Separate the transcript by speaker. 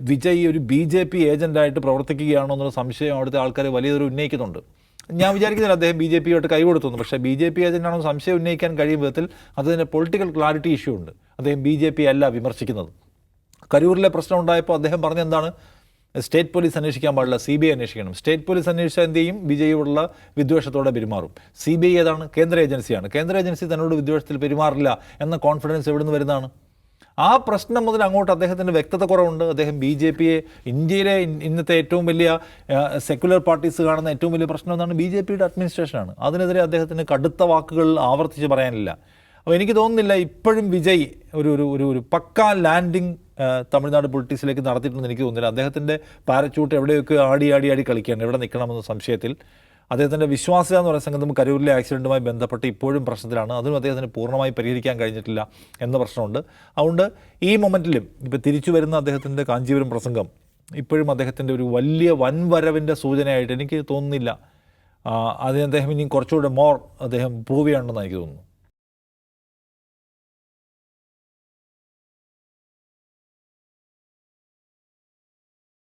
Speaker 1: വിജയ് ഒരു B J P ഏജന്റായിട്ട് പ്രവർത്തിക്കുകയാണോ എന്നുള്ള സംശയം അവിടുത്തെ ആൾക്കാർ വലിയൊരു ഉന്നയിക്കുന്നുണ്ട്. ഞാൻ വിചാരിക്കുന്നില്ല അദ്ദേഹം ബി ജെ പിയോട്ട് കൈ കൊടുത്തു പക്ഷേ ബി ജെ പി ഏജന്റാണോ സംശയം ഉന്നയിക്കാൻ കഴിയും വിധത്തിൽ അതിന്റെ പൊളിറ്റിക്കൽ ക്ലാരിറ്റി ഇഷ്യൂ ഉണ്ട്. അദ്ദേഹം ബി ജെ പി അല്ല വിമർശിക്കുന്നത്. കരൂരിലെ പ്രശ്നം ഉണ്ടായപ്പോൾ അദ്ദേഹം പറഞ്ഞെന്താണ് സ്റ്റേറ്റ് പോലീസ് അന്വേഷിക്കാൻ പാടില്ല സി ബി ഐ അന്വേഷിക്കണം. സ്റ്റേറ്റ് പോലീസ് അന്വേഷിച്ചാൽ എന്ത് ചെയ്യും? വിജയോടുള്ള വിദ്വേഷത്തോടെ പെരുമാറും. സി ബി ഐ ഏതാണ്? കേന്ദ്ര ഏജൻസിയാണ്. കേന്ദ്ര ഏജൻസി തന്നോട് വിദ്വേഷത്തിൽ പെരുമാറില്ല എന്ന കോൺഫിഡൻസ് എവിടെ നിന്ന് വരുന്നതാണ്? ആ പ്രശ്നം മുതൽ അങ്ങോട്ട് അദ്ദേഹത്തിന് വ്യക്തത കുറവുണ്ട്. അദ്ദേഹം ബി ജെ പിയെ ഇന്ത്യയിലെ ഇന്നത്തെ ഏറ്റവും വലിയ സെക്യുലർ പാർട്ടീസ് കാണുന്ന ഏറ്റവും വലിയ പ്രശ്നം എന്നാണ് ബി ജെ പിയുടെ അഡ്മിനിസ്ട്രേഷനാണ് അതിനെതിരെ അദ്ദേഹത്തിന് കടുത്ത വാക്കുകൾ ആവർത്തിച്ച് പറയാനില്ല. അപ്പോൾ എനിക്ക് തോന്നുന്നില്ല ഇപ്പോഴും വിജയ് ഒരു ഒരു ഒരു ഒരു പക്ക ലാൻഡിങ് തമിഴ്നാട് പൊളിറ്റിക്സിലേക്ക് നടത്തിയിട്ടുണ്ടെന്ന് എനിക്ക് തോന്നുന്നില്ല. അദ്ദേഹത്തിന്റെ പാരച്യൂട്ട് എവിടെയൊക്കെ ആടി ആടി ആടി കളിക്കുകയാണ് എവിടെ നിൽക്കണമെന്ന സംശയത്തിൽ. അദ്ദേഹത്തിന്റെ വിശ്വാസ്യത എന്ന് പറയുന്ന സംഗതി കരൂരിലെ ആക്സിഡന്റുമായി ബന്ധപ്പെട്ട് ഇപ്പോഴും പ്രശ്നത്തിലാണ്. അതും അദ്ദേഹത്തിന് പൂർണമായി പരിഹരിക്കാൻ കഴിഞ്ഞിട്ടില്ല എന്ന പ്രശ്നമുണ്ട്. അതുകൊണ്ട് ഈ മൊമെന്റിലും ഇപ്പോൾ തിരിച്ചു വരുന്ന അദ്ദേഹത്തിന്റെ കാഞ്ചീപുരം പ്രസംഗം ഇപ്പോഴും അദ്ദേഹത്തിന്റെ ഒരു വലിയ വൻവരവിന്റെ സൂചനയായിട്ട് എനിക്ക് തോന്നുന്നില്ല. അതിന് അദ്ദേഹം ഇനി കുറച്ചുകൂടെ മോർ അദ്ദേഹം പ്രൂവ് ചെയ്യണമെന്ന് എനിക്ക് തോന്നുന്നു.